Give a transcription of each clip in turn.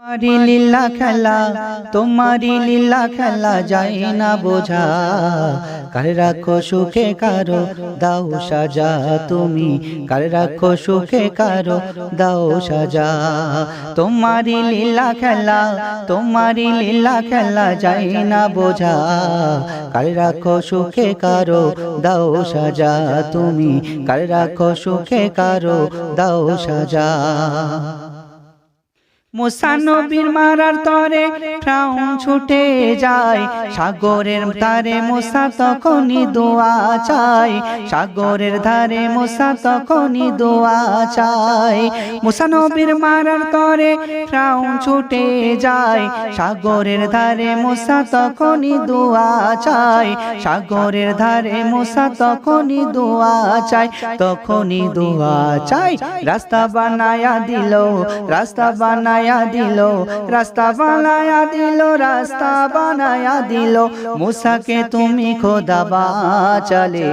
তোমারি লীলা খেলা, তোমারি লীলা খেলা যায় না বোঝা। কার রাখো সুখে কারও, দাও সাজা তুমি। কার রাখো সুখে কারও, দাও সাজা। তোমারি লীলা খেলা, তোমারি লীলা খেলা যায় না বোঝা। কার রাখো সুখে কারও, দাও সাজা তুমি। কার রাখো সুখে কারও, দাও সাজা। মুসানবীর মারার তরে প্রাণ ছুটে যায়। সাগরের ধারে মুসা তখনই দোয়া চাই সাগরের ধারে মুসা তখনই দোয়া চাই মুসানবীর মারার তরে প্রাণ ছুটে যায়। সাগরের ধারে মুসা তখনই দোয়া চাই সাগরের ধারে মুসা তখনই দোয়া চাই তখনই দোয়া চাই রাস্তা বানায়া দিল। রাস্তা বানায়া দিল, রাস্তা বানায়া দিল, রাস্তা বানায়া দিল। মুসাকে তুমি খোদা বাঁচালে,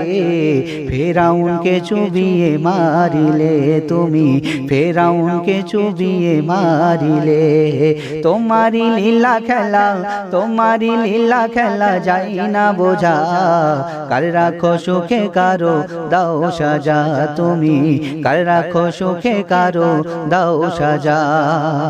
ফেরাউনকে চুবিয়ে মারিলে তুমি, ফেরাউনকে চুবিয়ে মারিলে। তোমারি লীলা খেলা তোমারি লীলা খেলা যাই না বোঝা। কাল রাখো সুখে কারও দাও সাজা তুমি, কার রাখো সুখে কারও দাও সাজা।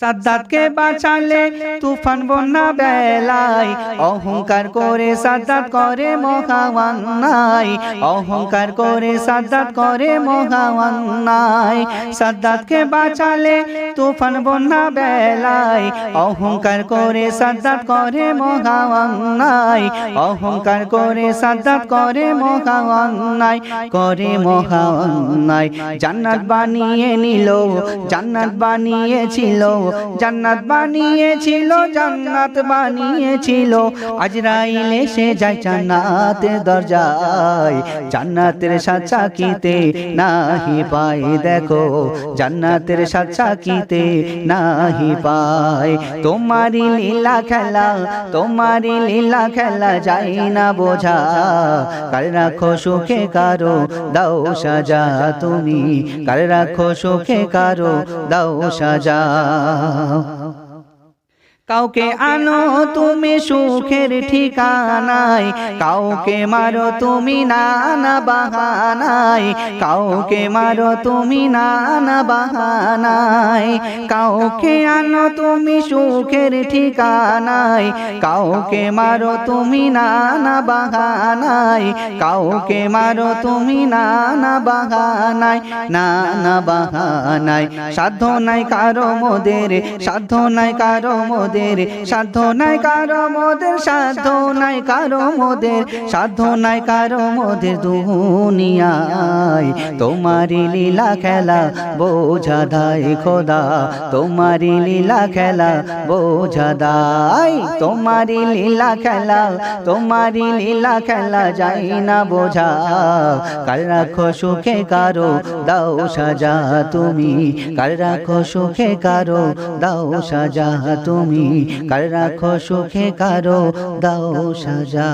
সাদ্দাতকে বাঁচালে তুফান বন্যা বেলায়। অহংকার করে সাদ্দাত করে মহাওয়ান্নাই অহংকার করে সাদ্দাত করে মহাওয়ান্নাই সাদ্দাতকে বাঁচালে তুফান বন্যা বেলায়। অহংকার করে সাদ্দাত করে মহাওয়ান্নাই অহংকার করে সাদ্দাত করে মহাওয়ান্নাই করে মহাওয়ান্নাই জান্নাত বানিয়ে নিল, জান্নাত বানিয়েছিল। জান্নাত বানিয়েছিল জান্নাত বানিয়েছিল। আজরাইল এসে যায় জান্নাতের দরজায়। জান্নাতের সাচা কিতে নাহি পাই দেখো। জান্নাতের সাচা কিতে নাহি পাই তোমারি লীলা খেলা তোমারি লীলা খেলা যাই না বোঝা। কার রাখো সুখে কারও, দাও সাজা তুমি। কার রাখো সুখে কারও, দাও সাজা। দাও। কাউকে আনো তুমি সুখের ঠিকানায় কাউকে মারো তুমি নানা বাহানায় কাউকে মারো তুমি নানা বাহানায় কাউকে আনো তুমি সুখের ঠিকানায় কাউকে মারো তুমি নানা বাহানায় কাউকে মারো তুমি নানা বাহানায় নানা বাহানায়। সাধ্য নাই কারও মোদের সাধ্য নাই কারও মোদের সাধ্য নাই কারও মোদের, সাধ্য নাই কারও মোদের, সাধ্য নাই কারও মোদের দুনিয়ায়। তোমারি লীলা খেলা বোঝা দায় খোদা তোমারি লীলা খেলা বোঝা দায়। তোমারি লীলা খেলা তোমারি লীলা খেলা যাই না বোঝা। কাল রাখো সুখে কারও, দাও সাজা তুমি। কাল রাখো সুখে কারও, দাও সাজা তুমি। কাল রাখো সুখে কারও দাও সাজা।